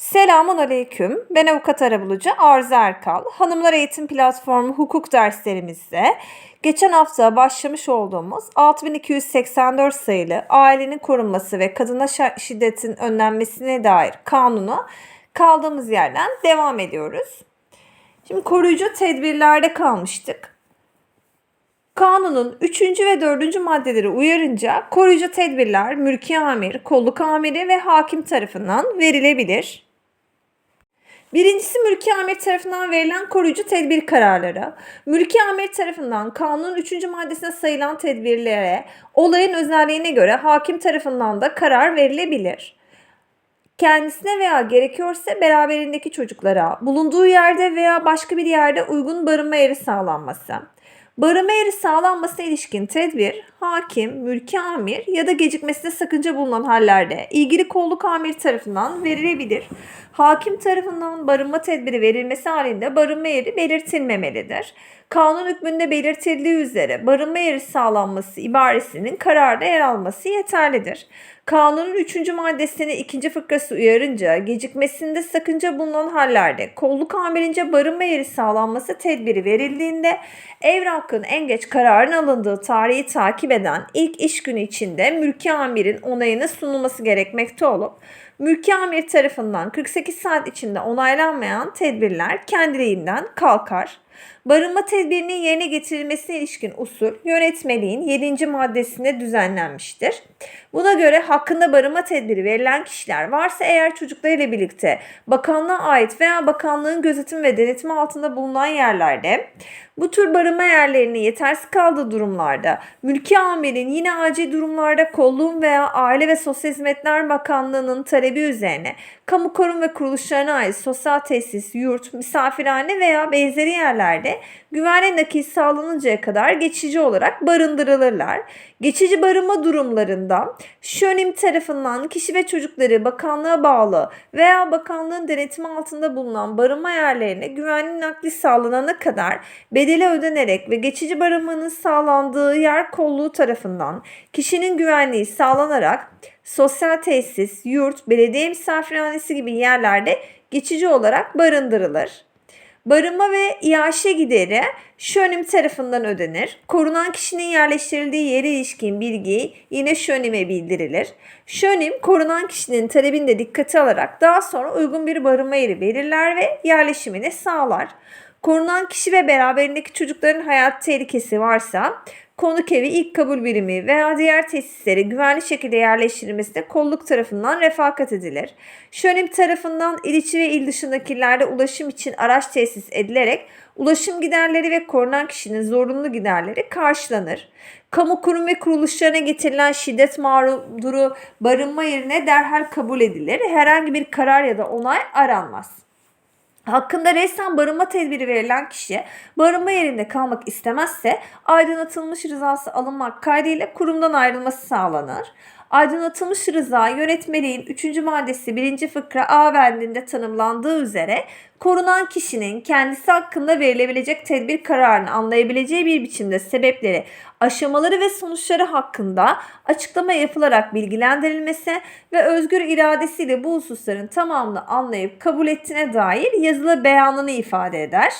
Selamun Aleyküm. Ben avukat arabulucu Arzu Erkal. Hanımlar Eğitim Platformu hukuk derslerimizde geçen hafta başlamış olduğumuz 6284 sayılı ailenin korunması ve kadına şiddetin önlenmesine dair kanunu kaldığımız yerden devam ediyoruz. Şimdi koruyucu tedbirlerde kalmıştık. Kanunun 3. ve 4. maddeleri uyarınca koruyucu tedbirler mülki amir, kolluk amiri ve hakim tarafından verilebilir. Birincisi mülki amir tarafından verilen koruyucu tedbir kararları. Mülki amir tarafından kanunun 3. maddesine sayılan tedbirlere olayın özelliğine göre hakim tarafından da karar verilebilir. Kendisine veya gerekiyorsa beraberindeki çocuklara bulunduğu yerde veya başka bir yerde uygun barınma yeri sağlanması. Barınma yeri sağlanmasına ilişkin tedbir, hakim, mülki amir ya da gecikmesine sakınca bulunan hallerde ilgili kolluk amir tarafından verilebilir. Hakim tarafından barınma tedbiri verilmesi halinde barınma yeri belirtilmemelidir. Kanun hükmünde belirtildiği üzere barınma yeri sağlanması ibaresinin kararda yer alması yeterlidir. Kanunun 3. maddesine 2. fıkrası uyarınca gecikmesinde sakınca bulunan hallerde kolluk amirince barınma yeri sağlanması tedbiri verildiğinde evrakın en geç kararın alındığı tarihi takip eden ilk iş günü içinde mülki amirin onayına sunulması gerekmekte olup mülki amir tarafından 48 saat içinde onaylanmayan tedbirler kendiliğinden kalkar. Barınma tedbirinin yerine getirilmesine ilişkin usul yönetmeliğin 7. maddesinde düzenlenmiştir. Buna göre hakkında barınma tedbiri verilen kişiler varsa eğer çocuklarıyla birlikte bakanlığa ait veya bakanlığın gözetim ve denetimi altında bulunan yerlerde bu tür barınma yerlerinin yetersiz kaldığı durumlarda mülki amirin yine acil durumlarda kolluğun veya Aile ve Sosyal Hizmetler Bakanlığı'nın talebi üzerine kamu kurum ve kuruluşlarına ait sosyal tesis, yurt, misafirhane veya benzeri yerlerde güvenli nakil sağlanıncaya kadar geçici olarak barındırılırlar. Geçici barınma durumlarında Şönim tarafından kişi ve çocukları bakanlığa bağlı veya bakanlığın denetimi altında bulunan barınma yerlerine güvenli nakli sağlanana kadar bedeli ödenerek ve geçici barınmanın sağlandığı yer kolluğu tarafından kişinin güvenliği sağlanarak sosyal tesis, yurt, belediye misafirhanesi gibi yerlerde geçici olarak barındırılır. Barınma ve iaşe gideri şönim tarafından ödenir. Korunan kişinin yerleştirildiği yere ilişkin bilgi yine şönime bildirilir. Şönim korunan kişinin talebini de dikkate alarak daha sonra uygun bir barınma yeri belirler ve yerleşimini sağlar. Korunan kişi ve beraberindeki çocukların hayat tehlikesi varsa konuk evi ilk kabul birimi veya diğer tesislere güvenli şekilde yerleştirilmesi de kolluk tarafından refakat edilir. Şönim tarafından il içi ve il dışındakilerde ulaşım için araç tesis edilerek ulaşım giderleri ve korunan kişinin zorunlu giderleri karşılanır. Kamu kurum ve kuruluşlarına getirilen şiddet mağduru barınma yerine derhal kabul edilir. Herhangi bir karar ya da onay aranmaz. Hakkında resmen barınma tedbiri verilen kişi barınma yerinde kalmak istemezse aydınlatılmış rızası alınmak kaydıyla kurumdan ayrılması sağlanır. Aydınlatılmış rıza yönetmeliğin 3. maddesi 1. fıkra A bendinde tanımlandığı üzere korunan kişinin kendisi hakkında verilebilecek tedbir kararını anlayabileceği bir biçimde sebepleri, aşamaları ve sonuçları hakkında açıklama yapılarak bilgilendirilmesi ve özgür iradesiyle bu hususların tamamını anlayıp kabul ettiğine dair yazılı beyanını ifade eder.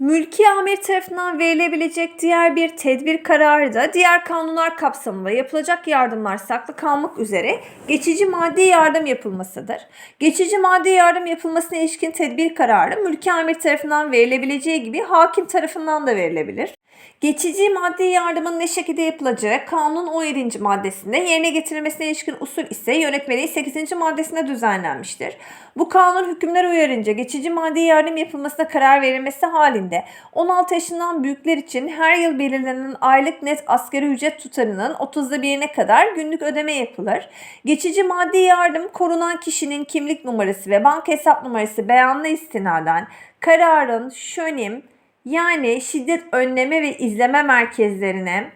Mülki amir tarafından verilebilecek diğer bir tedbir kararı da diğer kanunlar kapsamında yapılacak yardımlar saklı kalmak üzere geçici maddi yardım yapılmasıdır. Geçici maddi yardım yapılmasına ilişkin tedbir kararı mülki amir tarafından verilebileceği gibi hakim tarafından da verilebilir. Geçici maddi yardımın ne şekilde yapılacağı kanun 17. maddesinde yerine getirilmesine ilişkin usul ise yönetmeliği 8. maddesinde düzenlenmiştir. Bu kanun hükümler uyarınca geçici maddi yardım yapılmasına karar verilmesi halinde 16 yaşından büyükler için her yıl belirlenen aylık net asgari ücret tutarının 30'da birine kadar günlük ödeme yapılır. Geçici maddi yardım korunan kişinin kimlik numarası ve banka hesap numarası beyanına istinaden kararın şönim yani şiddet önleme ve izleme merkezlerine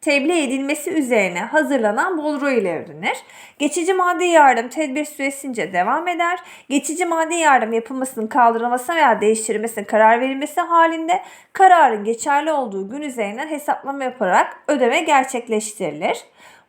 tebliğ edilmesi üzerine hazırlanan bolro ile ödenir. Geçici maddi yardım tedbir süresince devam eder. Geçici maddi yardım yapılmasının kaldırılmasına veya değiştirilmesine karar verilmesi halinde kararın geçerli olduğu gün üzerinden hesaplama yaparak ödeme gerçekleştirilir.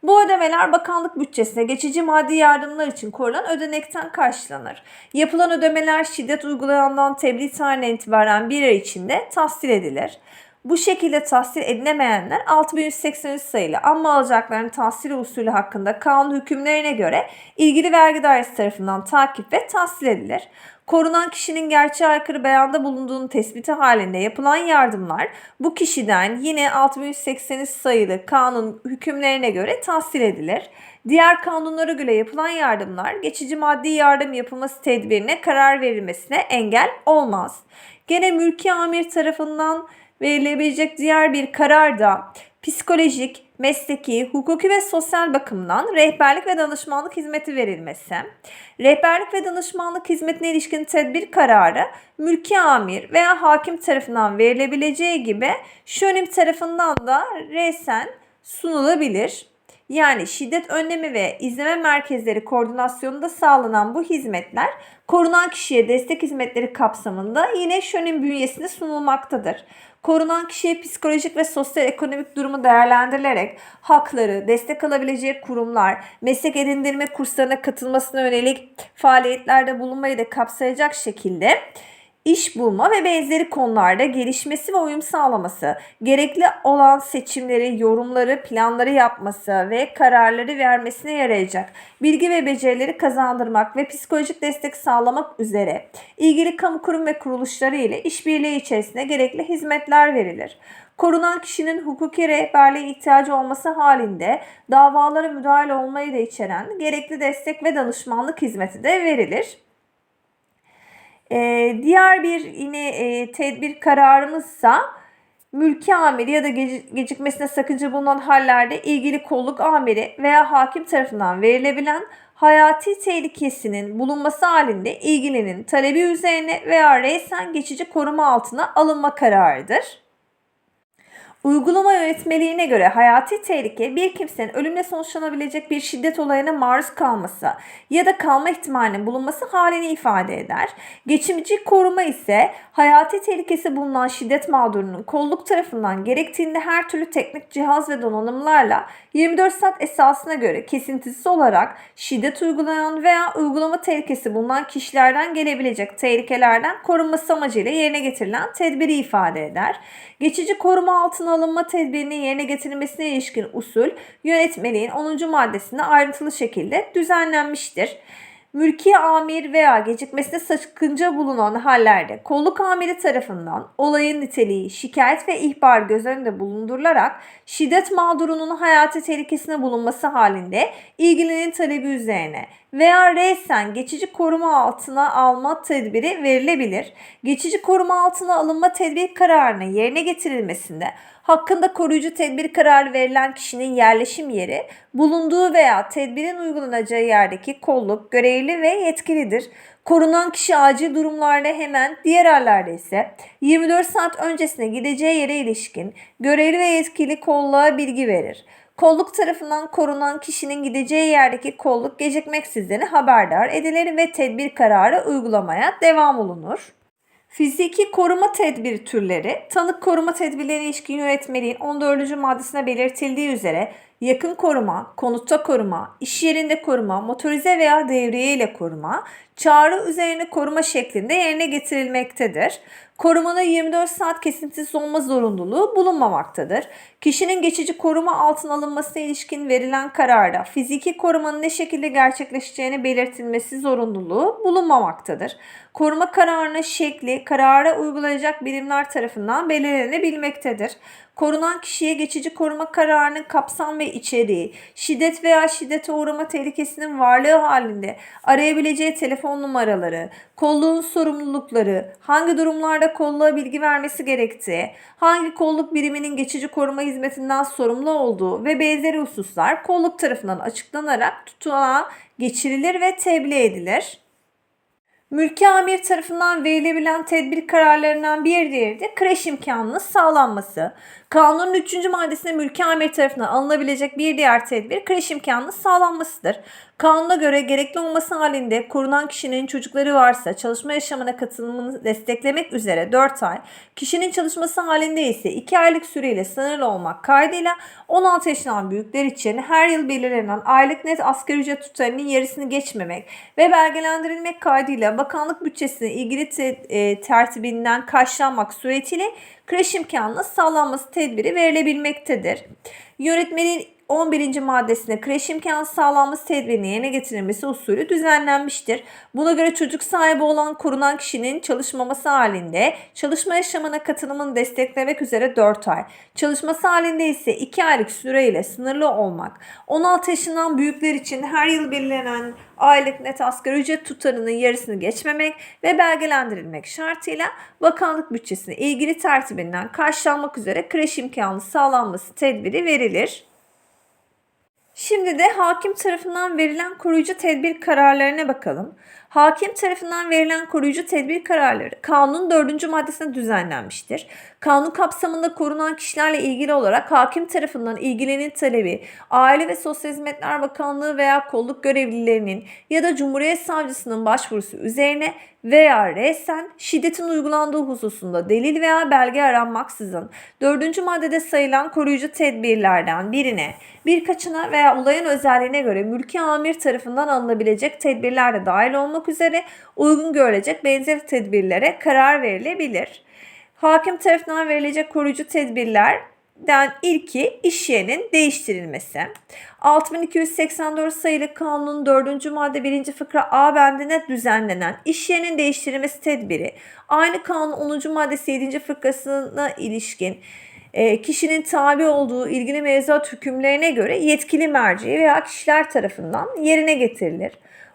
Bu ödemeler bakanlık bütçesine geçici maddi yardımlar için korulan ödenekten karşılanır. Yapılan ödemeler şiddet uygulayandan tebliğ tarihinden itibaren bir ay içinde tahsil edilir. Bu şekilde tahsil edilemeyenler 6183 sayılı amma alacaklarının tahsil usulü hakkında kanun hükümlerine göre ilgili vergi dairesi tarafından takip ve tahsil edilir. Korunan kişinin gerçeğe aykırı beyanda bulunduğunu tespiti halinde yapılan yardımlar bu kişiden yine 6183 sayılı kanun hükümlerine göre tahsil edilir. Diğer kanunlara göre yapılan yardımlar geçici maddi yardım yapılması tedbirine karar verilmesine engel olmaz. Gene mülki amir tarafından verilebilecek diğer bir karar da psikolojik, mesleki, hukuki ve sosyal bakımdan rehberlik ve danışmanlık hizmeti verilmesi. Rehberlik ve danışmanlık hizmetine ilişkin tedbir kararı mülki amir veya hakim tarafından verilebileceği gibi şönim tarafından da resen sunulabilir. Yani şiddet önlemi ve izleme merkezleri koordinasyonunda sağlanan bu hizmetler korunan kişiye destek hizmetleri kapsamında yine şönin bünyesinde sunulmaktadır. Korunan kişiye psikolojik ve sosyal ekonomik durumu değerlendirilerek hakları, destek alabileceği kurumlar, meslek edindirme kurslarına katılmasına yönelik faaliyetlerde bulunmayı da kapsayacak şekilde iş bulma ve benzeri konularda gelişmesi ve uyum sağlaması, gerekli olan seçimleri, yorumları, planları yapması ve kararları vermesine yarayacak bilgi ve becerileri kazandırmak ve psikolojik destek sağlamak üzere ilgili kamu kurum ve kuruluşları ile işbirliği içerisinde gerekli hizmetler verilir. Korunan kişinin hukuki rehberliğe ihtiyacı olması halinde davalara müdahale olmayı da içeren gerekli destek ve danışmanlık hizmeti de verilir. Ee, diğer bir yine e, tedbir kararımızsa mülki amiri ya da gecikmesine sakınca bulunan hallerde ilgili kolluk amiri veya hakim tarafından verilebilen hayati tehlikesinin bulunması halinde ilgilinin talebi üzerine veya reysen geçici koruma altına alınma kararıdır. Uygulama yönetmeliğine göre hayati tehlike bir kimsenin ölümle sonuçlanabilecek bir şiddet olayına maruz kalması ya da kalma ihtimalinin bulunması halini ifade eder. Geçimci koruma ise hayati tehlikesi bulunan şiddet mağdurunun kolluk tarafından gerektiğinde her türlü teknik cihaz ve donanımlarla 24 saat esasına göre kesintisiz olarak şiddet uygulayan veya uygulama tehlikesi bulunan kişilerden gelebilecek tehlikelerden korunması amacıyla yerine getirilen tedbiri ifade eder. Geçici koruma altına alınma tedbirinin yerine getirilmesine ilişkin usul yönetmeliğin 10. maddesinde ayrıntılı şekilde düzenlenmiştir. Mülki amir veya gecikmesine sakınca bulunan hallerde kolluk amiri tarafından olayın niteliği, şikayet ve ihbar göz önünde bulundurularak şiddet mağdurunun hayati tehlikesine bulunması halinde ilgilinin talebi üzerine veya reysen geçici koruma altına alma tedbiri verilebilir. Geçici koruma altına alınma tedbir kararının yerine getirilmesinde hakkında koruyucu tedbir kararı verilen kişinin yerleşim yeri, bulunduğu veya tedbirin uygulanacağı yerdeki kolluk görevli ve yetkilidir. Korunan kişi acil durumlarda hemen, diğer hallerde ise 24 saat öncesine gideceği yere ilişkin görevli ve yetkili kolluğa bilgi verir. Kolluk tarafından korunan kişinin gideceği yerdeki kolluk gecikmeksizliğini haberdar edilir ve tedbir kararı uygulamaya devam olunur. Fiziki koruma tedbiri türleri, tanık koruma tedbirlerine ilişkin yönetmeliğin 14. maddesine belirtildiği üzere yakın koruma, konutta koruma, iş yerinde koruma, motorize veya devriye ile koruma, çağrı üzerine koruma şeklinde yerine getirilmektedir. Korumanın 24 saat kesintisiz olma zorunluluğu bulunmamaktadır. Kişinin geçici koruma altına alınmasına ilişkin verilen kararda fiziki korumanın ne şekilde gerçekleşeceğini belirtilmesi zorunluluğu bulunmamaktadır. Koruma kararının şekli karara uygulayacak birimler tarafından belirlenebilmektedir. Korunan kişiye geçici koruma kararının kapsam ve içeriği, şiddet veya şiddete uğrama tehlikesinin varlığı halinde arayabileceği telefon numaraları, kolluğun sorumlulukları, hangi durumlarda kolluğa bilgi vermesi gerektiği, hangi kolluk biriminin geçici koruma hizmetinden sorumlu olduğu ve benzeri hususlar kolluk tarafından açıklanarak tutanağa geçirilir ve tebliğ edilir. Mülki amir tarafından verilebilen tedbir kararlarından bir diğeri de kreş imkanının sağlanması. Kanunun 3. maddesinde mülki amir tarafından alınabilecek bir diğer tedbir kreş imkanının sağlanmasıdır. Kanuna göre gerekli olması halinde korunan kişinin çocukları varsa çalışma yaşamına katılımını desteklemek üzere 4 ay, kişinin çalışması halinde ise 2 aylık süreyle sınırlı olmak kaydıyla 16 yaşından büyükler için her yıl belirlenen aylık net asgari ücret tutarının yarısını geçmemek ve belgelendirilmek kaydıyla bakanlık bütçesine ilgili te- e, tertibinden karşılanmak suretiyle kreş imkanının sağlanması tedbiri verilebilmektedir. Yönetmenin 11. maddesine kreş imkanı sağlanması tedbirinin yerine getirilmesi usulü düzenlenmiştir. Buna göre çocuk sahibi olan korunan kişinin çalışmaması halinde çalışma yaşamına katılımını desteklemek üzere 4 ay, çalışması halinde ise 2 aylık süreyle sınırlı olmak, 16 yaşından büyükler için her yıl belirlenen aylık net asgari ücret tutarının yarısını geçmemek ve belgelendirilmek şartıyla bakanlık bütçesine ilgili tertibinden karşılanmak üzere kreş imkanı sağlanması tedbiri verilir. Şimdi de hakim tarafından verilen koruyucu tedbir kararlarına bakalım. Hakim tarafından verilen koruyucu tedbir kararları kanunun 4. maddesinde düzenlenmiştir. Kanun kapsamında korunan kişilerle ilgili olarak hakim tarafından ilgilenin talebi, Aile ve Sosyal Hizmetler Bakanlığı veya kolluk görevlilerinin ya da Cumhuriyet Savcısının başvurusu üzerine veya resen şiddetin uygulandığı hususunda delil veya belge aranmaksızın 4. maddede sayılan koruyucu tedbirlerden birine, birkaçına veya olayın özelliğine göre mülki amir tarafından alınabilecek tedbirler de dahil olmak üzere uygun görülecek benzer tedbirlere karar verilebilir. Hakim tarafından verilecek koruyucu tedbirlerden ilki iş yerinin değiştirilmesi. 6284 sayılı kanunun 4. madde 1. fıkra A bendine düzenlenen iş yerinin değiştirilmesi tedbiri aynı kanun 10. maddesi 7. fıkrasına ilişkin e, kişinin tabi olduğu ilgili mevzuat hükümlerine göre yetkili merci veya kişiler tarafından yerine getirilir.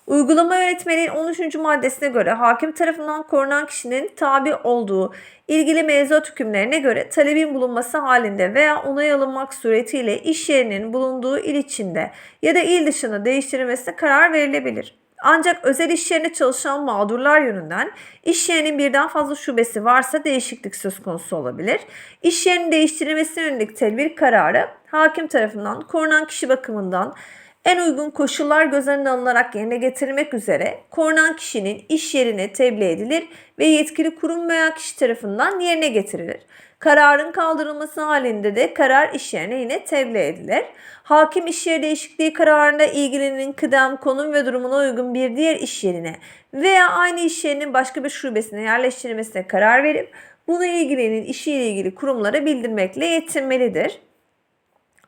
Uygulama yönetmeliğin 13. maddesine göre hakim tarafından korunan kişinin tabi olduğu ilgili mevzuat hükümlerine göre talebin bulunması halinde veya onay alınmak suretiyle iş yerinin bulunduğu il içinde ya da il dışında değiştirilmesine karar verilebilir. Ancak özel iş yerinde çalışan mağdurlar yönünden iş yerinin birden fazla şubesi varsa değişiklik söz konusu olabilir. İş yerinin değiştirilmesine yönelik tedbir kararı hakim tarafından korunan kişi bakımından en uygun koşullar göz önüne alınarak yerine getirilmek üzere korunan kişinin iş yerine tebliğ edilir ve yetkili kurum veya kişi tarafından yerine getirilir. Kararın kaldırılması halinde de karar iş yerine yine tebliğ edilir. Hakim iş yeri değişikliği kararında ilgilinin kıdem, konum ve durumuna uygun bir diğer iş yerine veya aynı iş yerinin başka bir şubesine yerleştirilmesine karar verip bunu ilgilinin işiyle ilgili kurumlara bildirmekle yetinmelidir.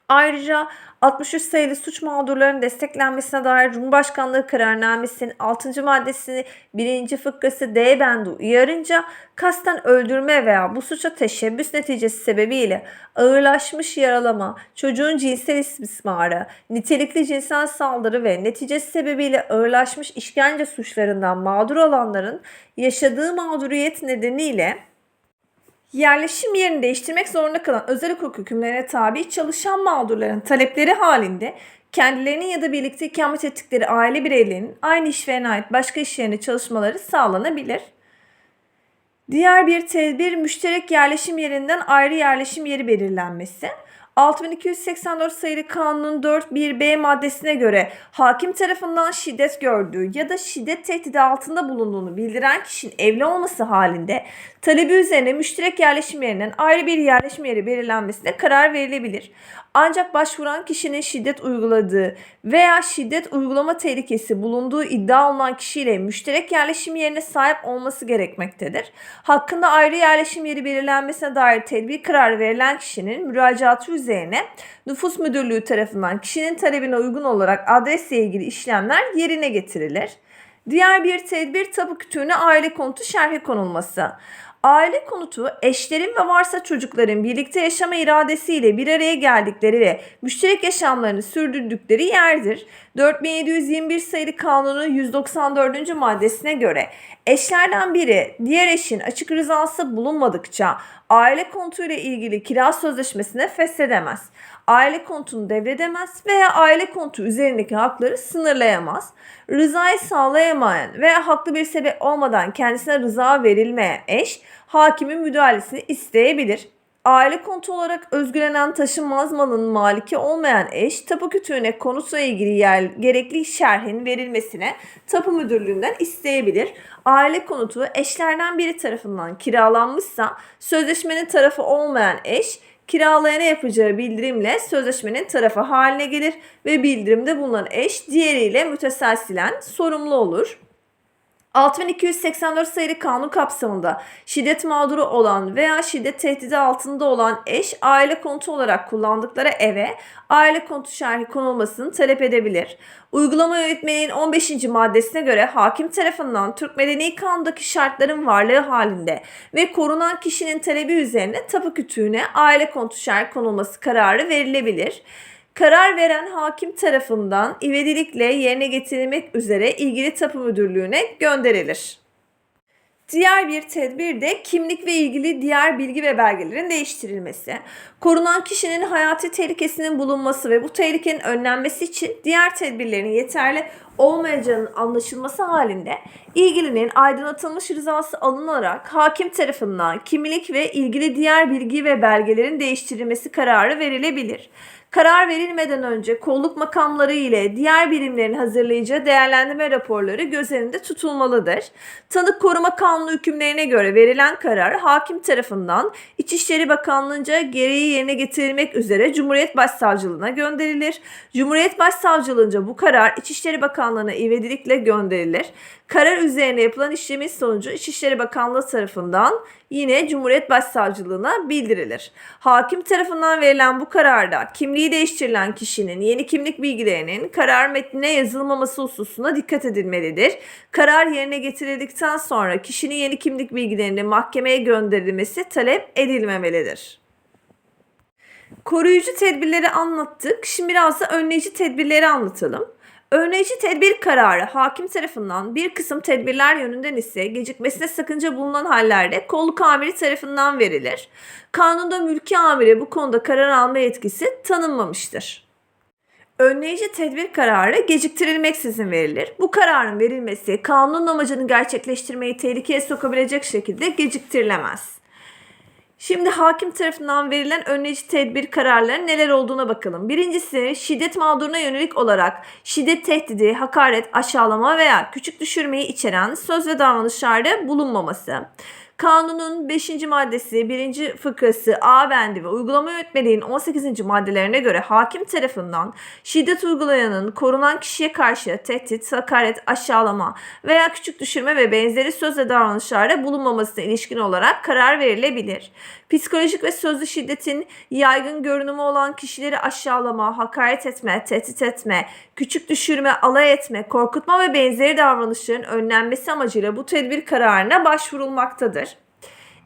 Ayrıca 63 sayılı suç mağdurlarının desteklenmesine dair Cumhurbaşkanlığı kararnamesinin 6. maddesini 1. fıkrası D bendi uyarınca kasten öldürme veya bu suça teşebbüs neticesi sebebiyle ağırlaşmış yaralama, çocuğun cinsel istismarı, nitelikli cinsel saldırı ve neticesi sebebiyle ağırlaşmış işkence suçlarından mağdur olanların yaşadığı mağduriyet nedeniyle yerleşim yerini değiştirmek zorunda kalan özel hukuk hükümlerine tabi çalışan mağdurların talepleri halinde kendilerinin ya da birlikte ikamet ettikleri aile bireylerinin aynı işverene ait başka iş yerinde çalışmaları sağlanabilir. Diğer bir tedbir müşterek yerleşim yerinden ayrı yerleşim yeri belirlenmesi. 6284 sayılı kanunun 4.1b maddesine göre hakim tarafından şiddet gördüğü ya da şiddet tehdidi altında bulunduğunu bildiren kişinin evli olması halinde talebi üzerine müşterek yerleşim yerinden ayrı bir yerleşim yeri belirlenmesine karar verilebilir. Ancak başvuran kişinin şiddet uyguladığı veya şiddet uygulama tehlikesi bulunduğu iddia olunan kişiyle müşterek yerleşim yerine sahip olması gerekmektedir. Hakkında ayrı yerleşim yeri belirlenmesine dair tedbir kararı verilen kişinin müracaatı üzerine nüfus müdürlüğü tarafından kişinin talebine uygun olarak adresle ilgili işlemler yerine getirilir. Diğer bir tedbir tapu kütüğüne aile konutu şerhi konulması. Aile konutu eşlerin ve varsa çocukların birlikte yaşama iradesiyle bir araya geldikleri ve müşterek yaşamlarını sürdürdükleri yerdir. 4721 sayılı kanunun 194. maddesine göre eşlerden biri diğer eşin açık rızası bulunmadıkça aile konutu ile ilgili kira sözleşmesine feshedemez. Aile kontunu devredemez veya aile kontu üzerindeki hakları sınırlayamaz. Rızayı sağlayamayan veya haklı bir sebep olmadan kendisine rıza verilmeyen eş hakimin müdahalesini isteyebilir. Aile konutu olarak özgülenen taşınmaz malın maliki olmayan eş tapu kütüğüne konutla ilgili yer, gerekli şerhin verilmesine tapu müdürlüğünden isteyebilir. Aile konutu eşlerden biri tarafından kiralanmışsa sözleşmenin tarafı olmayan eş kiralayana yapacağı bildirimle sözleşmenin tarafı haline gelir ve bildirimde bulunan eş diğeriyle müteselsilen sorumlu olur. 6284 sayılı kanun kapsamında şiddet mağduru olan veya şiddet tehdidi altında olan eş aile konutu olarak kullandıkları eve aile konutu şerhi konulmasını talep edebilir. Uygulama yönetmeliğinin 15. maddesine göre hakim tarafından Türk Medeni Kanunu'ndaki şartların varlığı halinde ve korunan kişinin talebi üzerine tapu kütüğüne aile konutu şerhi konulması kararı verilebilir karar veren hakim tarafından ivedilikle yerine getirilmek üzere ilgili tapu müdürlüğüne gönderilir. Diğer bir tedbir de kimlik ve ilgili diğer bilgi ve belgelerin değiştirilmesi. Korunan kişinin hayati tehlikesinin bulunması ve bu tehlikenin önlenmesi için diğer tedbirlerin yeterli olmayacağının anlaşılması halinde ilgilinin aydınlatılmış rızası alınarak hakim tarafından kimlik ve ilgili diğer bilgi ve belgelerin değiştirilmesi kararı verilebilir. Karar verilmeden önce kolluk makamları ile diğer birimlerin hazırlayacağı değerlendirme raporları göz önünde tutulmalıdır. Tanık koruma kanunu hükümlerine göre verilen karar hakim tarafından İçişleri Bakanlığı'nca gereği yerine getirilmek üzere Cumhuriyet Başsavcılığına gönderilir. Cumhuriyet Başsavcılığınca bu karar İçişleri Bakanlığı'na ivedilikle gönderilir. Karar üzerine yapılan işlemin sonucu İçişleri Bakanlığı tarafından yine Cumhuriyet Başsavcılığına bildirilir. Hakim tarafından verilen bu kararda kimliği değiştirilen kişinin yeni kimlik bilgilerinin karar metnine yazılmaması hususuna dikkat edilmelidir. Karar yerine getirildikten sonra kişinin yeni kimlik bilgilerinin mahkemeye gönderilmesi talep edilmemelidir. Koruyucu tedbirleri anlattık. Şimdi biraz da önleyici tedbirleri anlatalım. Önleyici tedbir kararı hakim tarafından bir kısım tedbirler yönünden ise gecikmesine sakınca bulunan hallerde kolluk amiri tarafından verilir. Kanunda mülki amire bu konuda karar alma yetkisi tanınmamıştır. Önleyici tedbir kararı geciktirilmeksizin verilir. Bu kararın verilmesi kanunun amacını gerçekleştirmeyi tehlikeye sokabilecek şekilde geciktirilemez. Şimdi hakim tarafından verilen önleyici tedbir kararları neler olduğuna bakalım. Birincisi şiddet mağduruna yönelik olarak şiddet tehdidi, hakaret, aşağılama veya küçük düşürmeyi içeren söz ve davranışlarda bulunmaması. Kanunun 5. maddesi 1. fıkrası A bendi ve uygulama yönetmeliğinin 18. maddelerine göre hakim tarafından şiddet uygulayanın korunan kişiye karşı tehdit, hakaret, aşağılama veya küçük düşürme ve benzeri söz ve davranışlarda bulunmamasına ilişkin olarak karar verilebilir. Psikolojik ve sözlü şiddetin yaygın görünümü olan kişileri aşağılama, hakaret etme, tehdit etme, küçük düşürme, alay etme, korkutma ve benzeri davranışların önlenmesi amacıyla bu tedbir kararına başvurulmaktadır.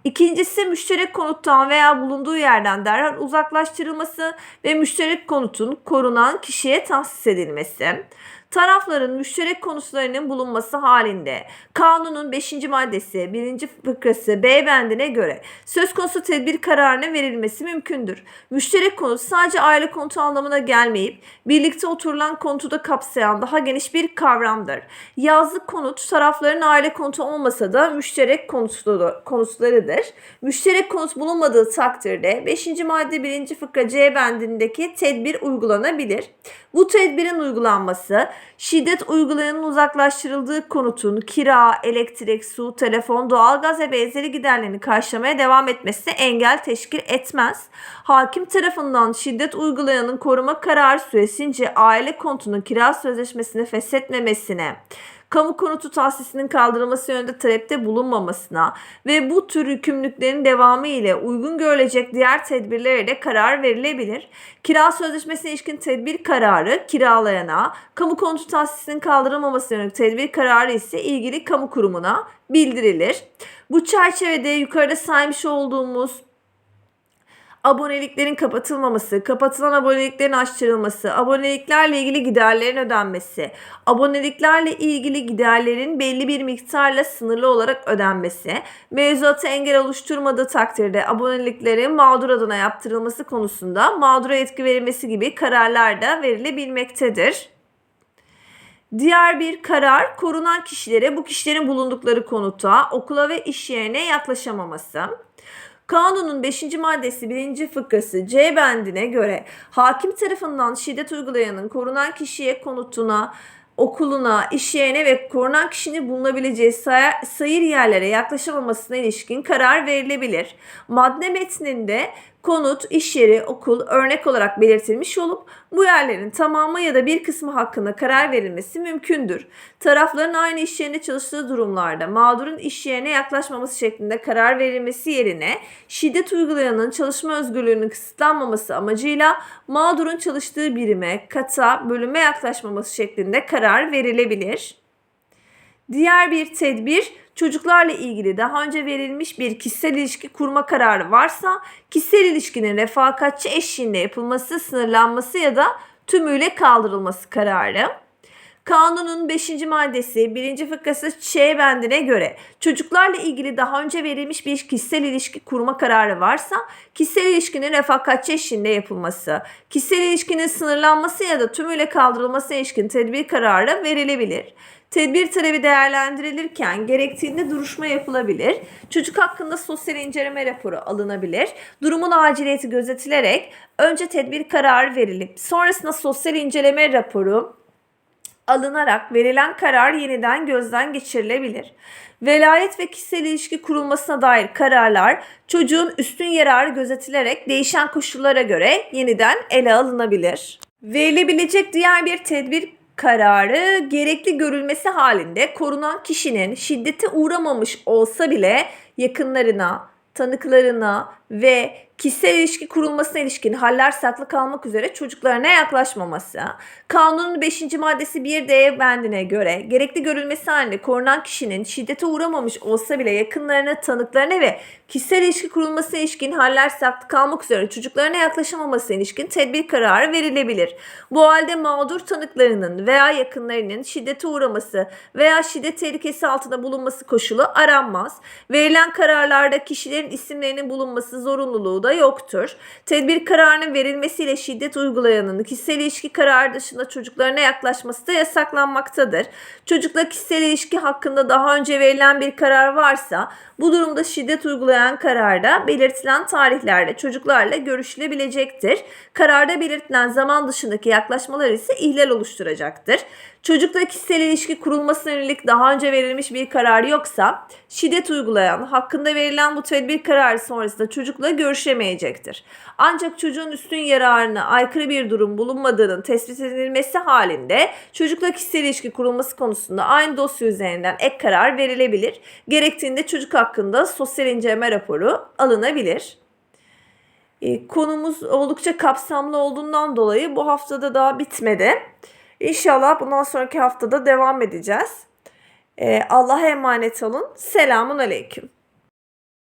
İkincisi müşterek konuttan veya bulunduğu yerden derhal uzaklaştırılması ve müşterek konutun korunan kişiye tahsis edilmesi tarafların müşterek konusularının bulunması halinde kanunun 5. maddesi 1. fıkrası B bendine göre söz konusu tedbir kararına verilmesi mümkündür. Müşterek konut sadece aile konutu anlamına gelmeyip birlikte oturulan konutu kapsayan daha geniş bir kavramdır. Yazlık konut tarafların aile konutu olmasa da müşterek konutlarıdır. Müşterek konut bulunmadığı takdirde 5. madde 1. fıkra C bendindeki tedbir uygulanabilir. Bu tedbirin uygulanması şiddet uygulayanın uzaklaştırıldığı konutun kira, elektrik, su, telefon, doğalgaz ve benzeri giderlerini karşılamaya devam etmesi engel teşkil etmez. Hakim tarafından şiddet uygulayanın koruma kararı süresince aile konutunun kira sözleşmesini feshetmemesine, kamu konutu tahsisinin kaldırılması yönünde talepte bulunmamasına ve bu tür yükümlülüklerin devamı ile uygun görülecek diğer tedbirlere de karar verilebilir. Kira sözleşmesine ilişkin tedbir kararı kiralayana, kamu konutu tahsisinin kaldırılmaması yönelik tedbir kararı ise ilgili kamu kurumuna bildirilir. Bu çerçevede yukarıda saymış olduğumuz aboneliklerin kapatılmaması, kapatılan aboneliklerin açtırılması, aboneliklerle ilgili giderlerin ödenmesi, aboneliklerle ilgili giderlerin belli bir miktarla sınırlı olarak ödenmesi, mevzuatı engel oluşturmadığı takdirde aboneliklerin mağdur adına yaptırılması konusunda mağdura etki verilmesi gibi kararlar da verilebilmektedir. Diğer bir karar korunan kişilere bu kişilerin bulundukları konuta, okula ve iş yerine yaklaşamaması. Kanunun 5. maddesi 1. fıkrası C bendine göre hakim tarafından şiddet uygulayanın korunan kişiye konutuna, okuluna, iş yerine ve korunan kişinin bulunabileceği say- sayır yerlere yaklaşamamasına ilişkin karar verilebilir. Madde metninde konut, iş yeri, okul örnek olarak belirtilmiş olup bu yerlerin tamamı ya da bir kısmı hakkında karar verilmesi mümkündür. Tarafların aynı iş yerinde çalıştığı durumlarda mağdurun iş yerine yaklaşmaması şeklinde karar verilmesi yerine şiddet uygulayanın çalışma özgürlüğünün kısıtlanmaması amacıyla mağdurun çalıştığı birime, kata, bölüme yaklaşmaması şeklinde karar verilebilir. Diğer bir tedbir çocuklarla ilgili daha önce verilmiş bir kişisel ilişki kurma kararı varsa kişisel ilişkinin refakatçi eşliğinde yapılması, sınırlanması ya da tümüyle kaldırılması kararı. Kanunun 5. maddesi 1. fıkrası Ç bendine göre çocuklarla ilgili daha önce verilmiş bir kişisel ilişki kurma kararı varsa kişisel ilişkinin refakatçi eşliğinde yapılması, kişisel ilişkinin sınırlanması ya da tümüyle kaldırılması ilişkin tedbir kararı verilebilir. Tedbir talebi değerlendirilirken gerektiğinde duruşma yapılabilir. Çocuk hakkında sosyal inceleme raporu alınabilir. Durumun aciliyeti gözetilerek önce tedbir kararı verilip sonrasında sosyal inceleme raporu alınarak verilen karar yeniden gözden geçirilebilir. Velayet ve kişisel ilişki kurulmasına dair kararlar çocuğun üstün yararı gözetilerek değişen koşullara göre yeniden ele alınabilir. Verilebilecek diğer bir tedbir kararı gerekli görülmesi halinde korunan kişinin şiddete uğramamış olsa bile yakınlarına, tanıklarına ve kişisel ilişki kurulmasına ilişkin haller saklı kalmak üzere çocuklarına yaklaşmaması, kanunun 5. maddesi 1D bendine göre gerekli görülmesi halinde korunan kişinin şiddete uğramamış olsa bile yakınlarına, tanıklarına ve kişisel ilişki kurulmasına ilişkin haller saklı kalmak üzere çocuklarına yaklaşamamasına ilişkin tedbir kararı verilebilir. Bu halde mağdur tanıklarının veya yakınlarının şiddete uğraması veya şiddet tehlikesi altında bulunması koşulu aranmaz. Verilen kararlarda kişilerin isimlerinin bulunması zorunluluğu da yoktur. Tedbir kararının verilmesiyle şiddet uygulayanın kişisel ilişki kararı dışında çocuklarına yaklaşması da yasaklanmaktadır. Çocukla kişisel ilişki hakkında daha önce verilen bir karar varsa bu durumda şiddet uygulayan kararda belirtilen tarihlerde çocuklarla görüşülebilecektir. Kararda belirtilen zaman dışındaki yaklaşmalar ise ihlal oluşturacaktır. Çocukla kişisel ilişki kurulmasına yönelik daha önce verilmiş bir karar yoksa şiddet uygulayan hakkında verilen bu tedbir kararı sonrasında çocukla görüşemeyecektir. Ancak çocuğun üstün yararına aykırı bir durum bulunmadığının tespit edilmesi halinde çocukla kişisel ilişki kurulması konusunda aynı dosya üzerinden ek karar verilebilir. Gerektiğinde çocuk hakkında sosyal inceleme raporu alınabilir. E, konumuz oldukça kapsamlı olduğundan dolayı bu haftada daha bitmedi. İnşallah bundan sonraki haftada devam edeceğiz. E, Allah'a emanet olun. Selamun Aleyküm.